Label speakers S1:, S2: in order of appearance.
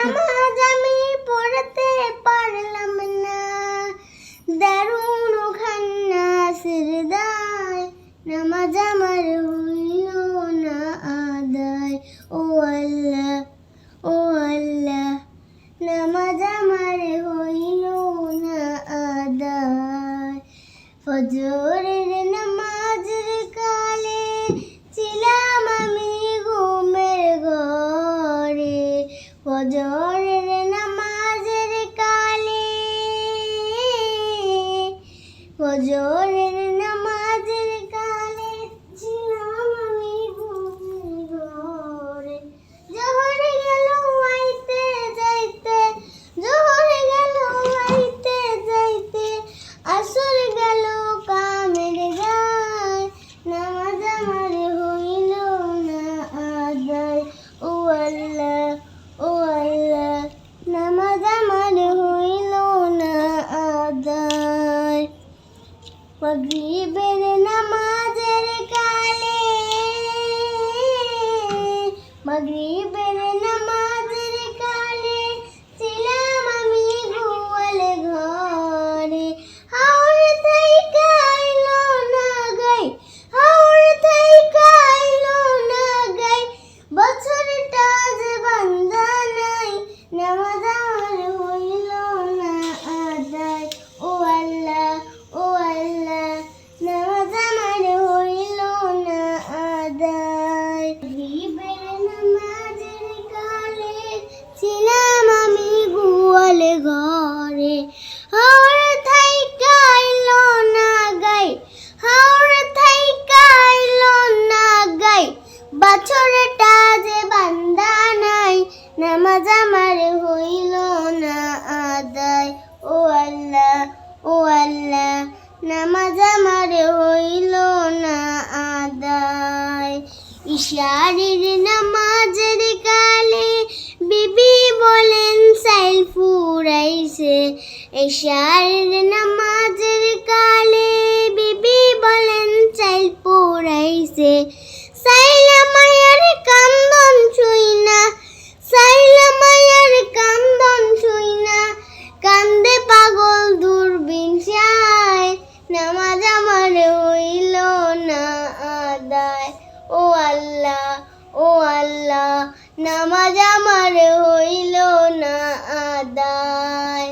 S1: নামাজ আমি পড়তে পারলাম না। দারুণ খান্না সিরদায়, নামাজ আমার হইল না আদায়। ও আল্লাহ ও আল্লাহ, নামাজ আমার হইল না আদায়। ফজরের ফজরের নামাজের কালে ফজরের নামাজের কালে ছিলাম আমি ঘুমের ঘরে জহরে গেল আইতে যাইতে জহরে গেল আইতে যাইতে আসর গেল কামের গায় নামাজ আমার হইল না আদায় ও আল্লাহ ও আল্লাহ নামাজ আমার হইল না আদায় মাগরিবের নামাজের কালে মাগরিবের বছরটা যে বান্দা নাই, নামাজ আমার হইল না আদায়। ও আল্লাহ ও আল্লাহ, নামাজ আমার হইল না আদায়। ইশারের নামাজের কালে বিবি বলেন, সাইল ফুরাইছে। ইশারের নামাজের কালে বিবি বলেন, সাইল ফুরাইছে। সাইলা নামাজ আমার হইল না আদায়। ও আল্লাহ ও আল্লাহ নামাজ আমার হইল না আদায়।